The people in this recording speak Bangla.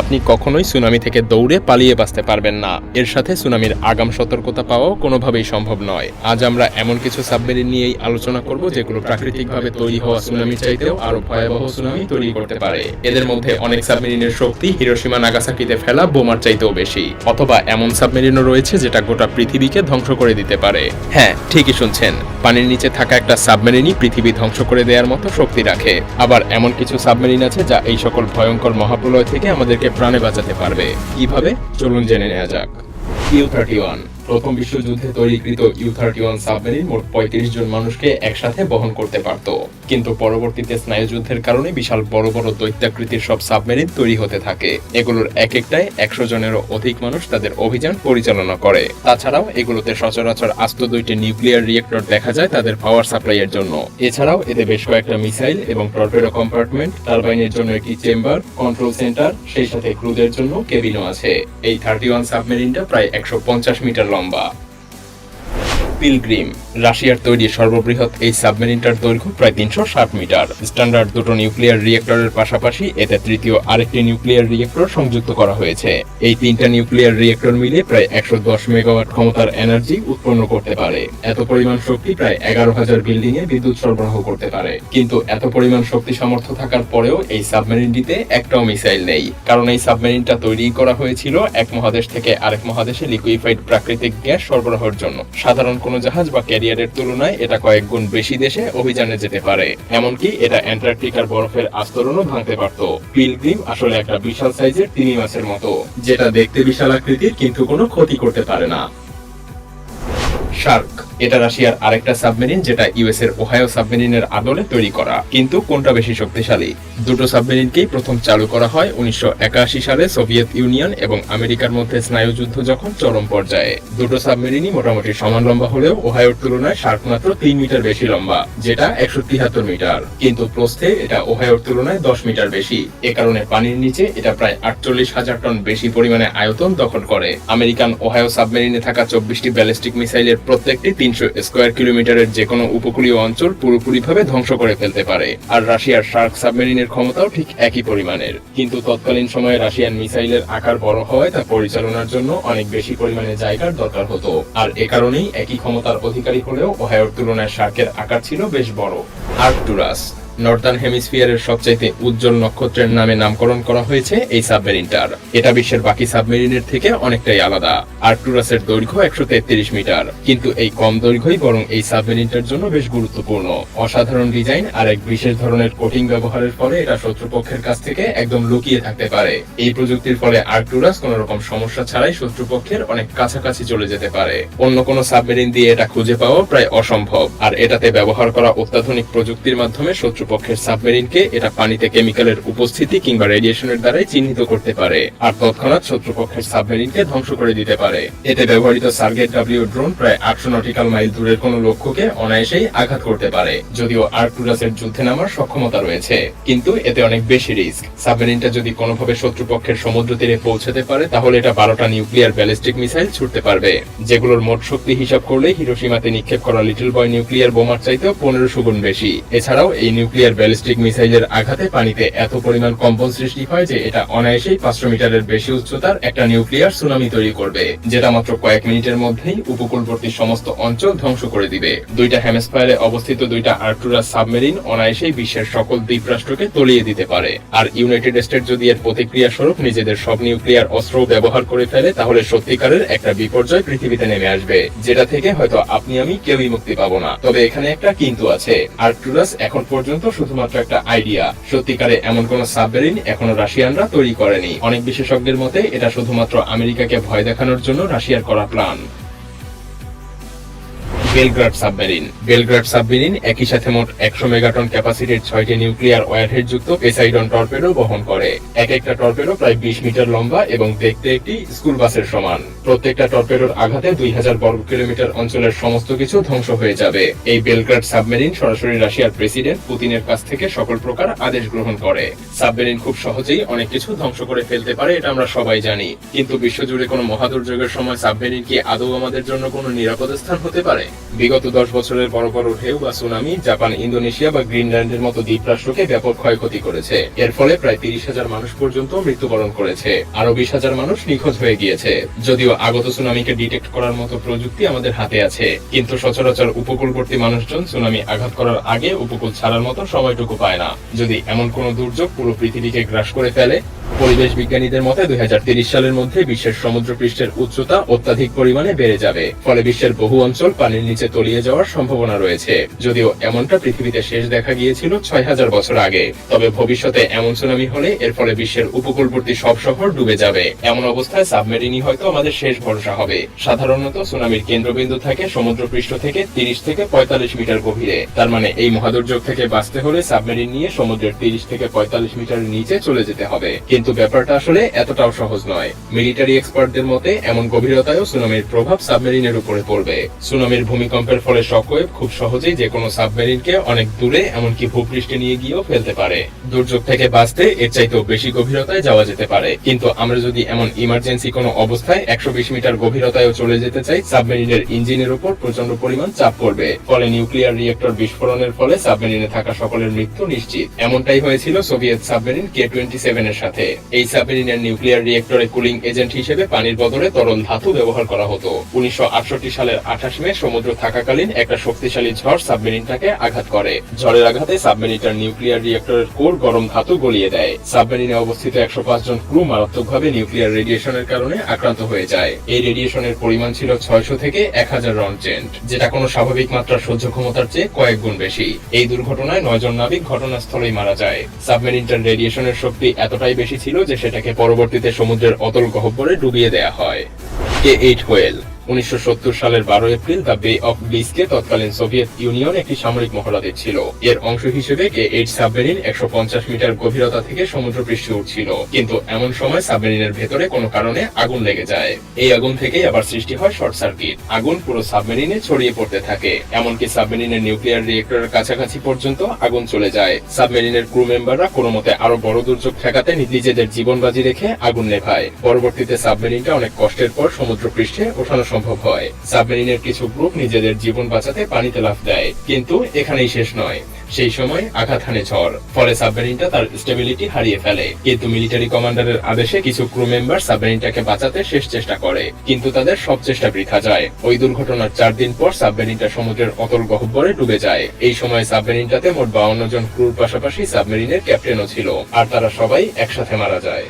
আপনি কখনোই সুনামি থেকে দৌড়ে পালিয়ে বাঁচতে পারবেন না। এর সাথে সুনামির আগাম সতর্কতা পাওয়াও কোনোভাবেই সম্ভব নয়। আজ আমরা এমন কিছু সাবমেরিন নিয়েই আলোচনা করব যেগুলো প্রাকৃতিকভাবে তৈরি হওয়া সুনামির চাইতেও আরও ভয়াবহ সুনামি তৈরি করতে পারে। এদের মধ্যে অনেক সাবমেরিনের শক্তি হিরোসীমা নাগাসাকিতে ফেলা বোমার চাইতেও বেশি, অথবা এমন সাবমেরিনও রয়েছে যেটা গোটা পৃথিবীকে ধ্বংস করে দিতে পারে। হ্যাঁ ঠিকই শুনছেন। পানির নিচে থাকা একটা সাবমেরিনই পৃথিবী ধ্বংস করে দেওয়ার মতো শক্তি রাখে। আবার এমন কিছু সাবমেরিন আছে যা এই সকল ভয়ঙ্কর মহাপ্রলয় থেকে আমাদেরকে প্রাণে বাঁচাতে পারবে। কীভাবে? চলুন জেনে নেওয়া যাক। কিউ থার্টি ওয়ান প্রথম বিশ্বযুদ্ধে তৈরিকৃত ইউ থার্টি ওয়ান সাবমেরিন মোট পঁয়ত্রিশ জন মানুষকে একসাথে বহন করতে পারত। কিন্তু পরবর্তীতে স্নায়ুযুদ্ধের কারণে বিশাল বড় বড় দৈত্যাকৃতির সব সাবমেরিন তৈরি হতে থাকে। এগুলোর এক একটায় একশো জনেরও অধিক মানুষ তাদের অভিযান পরিচালনা করে। তাছাড়াও এগুলোতে সচরাচর আস্ত দুইটি নিউক্লিয়ার রিয়েক্টর দেখা যায় তাদের পাওয়ার সাপ্লাইয়ের জন্য। এছাড়াও এতে বেশ কয়েকটা মিসাইল এবং টর্পেডো কম্পার্টমেন্ট, টারবাইনের জন্য একটি চেম্বার, কন্ট্রোল সেন্টার, সেই সাথে ক্রুদের জন্য কেবিনও আছে। এই থার্টি ওয়ান সাবমেরিনটা প্রায় একশো পঞ্চাশ মিটার লম্বা পিলগ্রিম। রাশিয়ার তৈরি সর্ববৃহৎ এই সাবমেরিনটার দৈর্ঘ্য প্রায় তিনশো ষাট মিটার। স্ট্যান্ডার্ড দুটো নিউক্লিয়ার রিয়েক্টরের পাশাপাশি এতে তৃতীয় আরেকটি নিউক্লিয়ার রিয়েক্টর সংযুক্ত করা হয়েছে। এই তিনটা নিউক্লিয়ার রিয়েক্টর মিলে প্রায় একশো দশ মেগাওয়াট ক্ষমতার এনার্জি উৎপন্ন করতে পারে। এত পরিমাণ শক্তি প্রায় এগারো হাজার বিল্ডিং এ বিদ্যুৎ সরবরাহ করতে পারে। কিন্তু এত পরিমাণ শক্তি সামর্থ্য থাকার পরেও এই সাবমেরিনটিতে একটাও মিসাইল নেই। কারণ এই সাবমেরিনটা তৈরি করা হয়েছিল এক মহাদেশ থেকে আরেক মহাদেশে লিকুইফাইড প্রাকৃতিক গ্যাস সরবরাহের জন্য। সাধারণ কোনো জাহাজ বা ক্যারিয়ারের তুলনায় এটা কয়েক গুণ বেশি দেশে অভিযানে যেতে পারে। এমনকি এটা অ্যান্টার্কটিকার বরফের আস্তরণও ভাঙতে পারত। পিলগ্রিম আসলে একটা বিশাল সাইজের তিমি মাছের মতো, যেটা দেখতে বিশাল আকৃতির কিন্তু কোনো ক্ষতি করতে পারে না। শার্ক। এটা রাশিয়ার আরেকটা সাবমেরিন, যেটা ইউএস এর ওহাইও সাবমেরিনের আদলে তৈরি করা। কিন্তু কোনটা বেশি শক্তিশালী? দুটো সাবমেরিনকেই প্রথম চালু করা হয় উনিশশো একাশি সালে সোভিয়েত ইউনিয়ন এবং আমেরিকার মধ্যে স্নায়ুযুদ্ধ যখন চরম পর্যায়ে। দুটো সাবমেরিনই মোটামুটি সমান লম্বা হলেও ওহায়োর তুলনায় শার্ক মাত্র তিন মিটার বেশি লম্বা, যেটা একশো তিয়াত্তর মিটার। কিন্তু প্রস্থে এটা ওহায়োর তুলনায় দশ মিটার বেশি। এ কারণে পানির নিচে এটা প্রায় আটচল্লিশ হাজার টন বেশি পরিমাণে আয়তন দখল করে। আমেরিকান ওহায়ো সাবমেরিনে থাকা চব্বিশটি ব্যালিস্টিক মিসাইলের প্রত্যেকটি তিনশো স্কোয়ার কিলোমিটারের যে কোনো উপকূলীয় অঞ্চল পুরোপুরিভাবে ধ্বংস করে ফেলতে পারে। আর রাশিয়ার শার্ক সাবমেরিনের ক্ষমতাও ঠিক একই পরিমাণের। কিন্তু তৎকালীন সময়ে রাশিয়ান মিসাইলের আকার বড় হওয়ায় তা পরিচালনার জন্য অনেক বেশি পরিমাণে জায়গার দরকার হতো। আর এ কারণেই একই ক্ষমতার অধিকারী হলেও ওহায়োর তুলনায় শার্কের আকার ছিল বেশ বড়। আর্কটুরাস নর্দার্ন হেমিস্ফিয়ারের সবচাইতে উজ্জ্বল নক্ষত্রের নামে নামকরণ করা হয়েছে এই সাবমেরিনটার। এটা বিশ্বের বাকি সাবমেরিনের থেকে অনেকটাই আলাদা। আর্কটুরাসের দৈর্ঘ্য একশো তেত্রিশ মিটার। কিন্তু এই কম দৈর্ঘ্যই বরং এই সাবমেরিনটার জন্য বেশ গুরুত্বপূর্ণ। অসাধারণ ডিজাইন আর এক বিশেষ ধরনের কোটিং ব্যবহারের ফলে এটা শত্রুপক্ষের কাছ থেকে একদম লুকিয়ে থাকতে পারে। এই প্রযুক্তির ফলে আর্কটুরাস কোন রকম সমস্যা ছাড়াই শত্রুপক্ষের অনেক কাছাকাছি চলে যেতে পারে। অন্য কোনো সাবমেরিন দিয়ে এটা খুঁজে পাওয়া প্রায় অসম্ভব। আর এটাতে ব্যবহার করা অত্যাধুনিক প্রযুক্তির মাধ্যমে শত্রুপক্ষের সাবমেরিনকে এটা পানিতে কেমিক্যালের উপস্থিতি কিংবা রেডিয়েশনের দ্বারাই চিহ্নিত করতে পারে, আর তৎক্ষণাৎ শত্রুপক্ষের সাবমেরিনকে ধ্বংস করে দিতে পারে। এতে ব্যবহৃত সার্গেট ডাব্লিউ ড্রোন প্রায় আটশো নটিক্যাল মাইল দূরের কোনো লক্ষ্যকে অনায়াসেই আঘাত করতে পারে, যদিও আর্কটুরাসের যুদ্ধে নামার সক্ষমতা রয়েছে। কিন্তু এতে অনেক বেশি রিস্ক। সাবমেরিনটা যদি কোনোভাবে শত্রুপক্ষের সমুদ্র তীরে পৌঁছাতে পারে, তাহলে এটা বারোটা নিউক্লিয়ার ব্যালিস্টিক মিসাইল ছুটতে পারবে। যেগুলোর মোট শক্তি হিসাব করলে হিরোসীমাতে নিক্ষেপ করা লিটল বয় নিউক্লিয়ার বোমার চাইতেও পনেরোশো গুণ বেশি। এছাড়াও এই নিউক্লিয়ার ব্যালিস্টিক মিসাইলের আঘাতে পানিতে এত পরিমাণ কম্পন সৃষ্টি হয় যে এটা অনায়াসেই পাঁচশো মিটারের বেশি উচ্চতার একটা নিউক্লিয়ার সুনামি তৈরি করবে, যেটা মাত্র কয়েক মিনিটের মধ্যেই উপকূলবর্তী সমস্ত অঞ্চল ধ্বংস করে দিবে। দুইটা হেমিস্ফায়ারে অবস্থিত দুইটা আর্টুরাস সাবমেরিন অনায়াসেই বিশ্বের সকল দ্বীপরাষ্ট্রকে তলিয়ে দিতে পারে। আর ইউনাইটেড স্টেট যদি এর প্রতিক্রিয়া স্বরূপ নিজেদের সব নিউক্লিয়ার অস্ত্র ব্যবহার করে ফেলে, তাহলে সত্যিকারের একটা বিপর্যয় পৃথিবীতে নেমে আসবে, যেটা থেকে হয়তো আপনি আমি কেউই মুক্তি পাবো না। তবে এখানে একটা কিন্তু আছে। আর্টুরাস এখন পর্যন্ত শুধুমাত্র একটা আইডিয়া সত্যিকারে এমন কোন সাবমেরিন এখনও রাশিয়ানরা তৈরি করেনি। অনেক বিশেষজ্ঞের মতে, এটা শুধুমাত্র আমেরিকাকে ভয় দেখানোর জন্য রাশিয়ার করা plan Belgorod submarine Belgorod submarine একই সাথে মোট একশো মেগাটন ক্যাপাসিটির ছয়টি নিউক্লিয়ার ওয়ারহেড যুক্ত পেসাইডন টর্পেডো বহন করে। এক একটা টর্পেডো প্রায় বিশ মিটার লম্বা এবং দেখতে একটি স্কুল বাসের সমান। প্রত্যেকটা টর্পেডোর আঘাতে দুই হাজার বর্গ কিলোমিটার অঞ্চলের সমস্ত কিছু ধ্বংস হয়ে যাবে। এই বেলগ্রাড সাবমেরিন সরাসরি রাশিয়ার প্রেসিডেন্ট পুতিনের কাছ থেকে সকল প্রকার আদেশ গ্রহণ করে। সাবমেরিন খুব সহজেই অনেক কিছু ধ্বংস করে ফেলতে পারে এটা আমরা সবাই জানি। কিন্তু বিশ্বজুড়ে কোনো মহাদুর্যোগের সময় সাবমেরিন কি আদৌ আমাদের জন্য কোনো নিরাপদ স্থান হতে পারে? বিগত দশ বছরের বড় বড় ঢেউ বা সুনামি জাপান, ইন্দোনেশিয়া বা গ্রিনল্যান্ডের মতো দ্বীপরাষ্ট্রকে ব্যাপক ক্ষয়ক্ষতি করেছে। এর ফলে প্রায় তিরিশ হাজার মানুষ পর্যন্ত মৃত্যুবরণ করেছে আরও বিশ হাজার মানুষ নিখোঁজ হয়ে গিয়েছে। যদিও আগত সুনামিকে ডিটেক্ট করার মতো প্রযুক্তি আমাদের হাতে আছে, কিন্তু সচরাচর উপকূলবর্তী মানুষজন সুনামি আঘাত করার আগে উপকূল ছাড়ার মতো সময়টুকু পায় না। যদি এমন কোনো দুর্যোগ পুরো পৃথিবীকে গ্রাস করে ফেলে পরিবেশ বিজ্ঞানীদের মতে দুই সালের মধ্যে বিশ্বের সমুদ্র পৃষ্ঠের উচ্চতা অত্যাধিক পরিমাণে বেড়ে যাবে। ফলে বিশ্বের বহু অঞ্চল পানির নিচে তলিয়ে যাওয়ার সম্ভাবনা রয়েছে। যদিও এমনটা পৃথিবীতে শেষ দেখা গিয়েছিল ছয় হাজার বছর আগে। তবে ভবিষ্যতে এমন সুনামি হলে এর ফলে বিশ্বের উপকূলবর্তী সব শহর ডুবে যাবে। এমন অবস্থায় সাবমেরিনই হয়তো আমাদের শেষ ভরসা হবে। সাধারণত সুনামির কেন্দ্রবিন্দু থাকে সমুদ্র পৃষ্ঠ থেকে তিরিশ থেকে পঁয়তাল্লিশ মিটার গভীরে। তার মানে এই মহাদুর্যোগ থেকে বাঁচতে হলে সাবমেরিন নিয়ে সমুদ্রের তিরিশ থেকে পঁয়তাল্লিশ মিটার নিচে চলে যেতে হবে। কিন্তু ব্যাপারটা আসলে এতটাও সহজ নয়। মিলিটারি এক্সপার্টদের মতে, এমন গভীরতায়ও সুনামির প্রভাব সাবমেরিনের উপরে পড়বে। সুনামির ভূমিকম্পের ফলে শকওয়েভ খুব সহজেই যে কোনো সাবমেরিনকে অনেক দূরে, এমনকি ভূপৃষ্ঠে নিয়ে গিয়েও ফেলতে পারে। দুর্যোগ থেকে বাঁচতে এর চাইতেও বেশি গভীরতায় যাওয়া যেতে পারে। কিন্তু আমরা যদি এমন ইমার্জেন্সি কোনো অবস্থায় একশো বিশ মিটার গভীরতায়ও চলে যেতে চাই, সাবমেরিনের ইঞ্জিনের উপর প্রচণ্ড পরিমাণ চাপ পড়বে। ফলে নিউক্লিয়ার রিয়েক্টর বিস্ফোরণের ফলে সাবমেরিনে থাকা সকলের মৃত্যু নিশ্চিত। এমনটাই হয়েছিল Soviet submarine K twenty seven এর সাথে। এই সাবমেরিনের নিউক্লিয়ার রিয়েক্টরে কুলিং এজেন্ট হিসেবে পানির বদলে তরল ধাতু ব্যবহার করা হতো। উনিশশো সালের আঠাশ মে সমুদ্র থাকাকালীন একটা শক্তিশালী ঝড় সাবমেরিনটাকে আঘাত করে। ঝড়ের আঘাতে সাবমেরিনটার নিউক্লিয়ার রিয়েক্টরের কোর গরম ধাতু গলিয়ে দেয়। সাবমেরিনে অবস্থিত একশো জন ক্রু মারাত্মকভাবে নিউক্লিয়ার রেডিয়েশনের কারণে আক্রান্ত হয়ে যায়। এই রেডিয়েশনের পরিমাণ ছিল ছয়শো থেকে এক হাজার রনচেন্ট যেটা কোনো স্বাভাবিক মাত্রার সহ্য ক্ষমতার চেয়ে কয়েক গুণ বেশি। এই দুর্ঘটনায় নয়জন নাবিক ঘটনাস্থলেই মারা যায়। সাবমেরিনটার রেডিয়েশনের শক্তি এতটাই বেশি ছিল যে সেটাকে পরবর্তীতে সমুদ্রের অতল গহ্বরে ডুবিয়ে দেয়া হয়। K eight whale. উনিশশো সালের বারো এপ্রিল দ্য বে অফ ব্লিসকে তৎকালীন সোভিয়েত ইউনিয়ন একটি সামরিক মহড়া দিচ্ছিল এর অংশ হিসেবে কে এইট সাবমেরিন একশো পঞ্চাশ মিটার গভীরতা থেকে সমুদ্র পৃষ্ঠে উঠছিল। কিন্তু এমন সময় সাবমেরিনের ভেতরে কোনো কারণে আগুন লেগে যায়। এই আগুন থেকেই আবার সৃষ্টি হয় শর্ট সার্কিট। আগুন পুরো সাবমেরিনে ছড়িয়ে পড়তে থাকে। এমনকি সাবমেরিনের নিউক্লিয়ার রিয়েক্টরের কাছাকাছি পর্যন্ত আগুন চলে যায়। সাবমেরিনের ক্রু মেম্বাররা কোনো মতে আরও বড় দুর্যোগ ঠেকাতে নিজেদের জীবন বাজি রেখে আগুন নেভায়। পরবর্তীতে সাবমেরিনটা অনেক কষ্টের পর সমুদ্র পৃষ্ঠে ওঠানো সম্ভব হয়। সাবমেরিনের কিছু গ্রুপ নিজেদের জীবন বাঁচাতে পানিতে লাফ দেয়, কিন্তু এখানেই শেষ নয়। সেই সময় আঘাত হানে ঝড়, ফলে সাবমেরিনটা তার স্টেবিলিটি হারিয়ে ফেলে। কিন্তু মিলিটারি কমান্ডারের আদেশে কিছু ক্রু মেম্বার সাবমেরিনটাকে বাঁচাতে শেষ চেষ্টা করে, কিন্তু তাদের সব চেষ্টা বৃথা যায়। ওই দুর্ঘটনার চার দিন পর সাবমেরিনটা সমুদ্রের অতল গহ্বরে ডুবে যায়। এই সময় সাবমেরিনটাতে মোট বাউন্ন জন ক্রুর পাশাপাশি সাবমেরিনের ক্যাপ্টেনও ছিল, আর তারা সবাই একসাথে মারা যায়।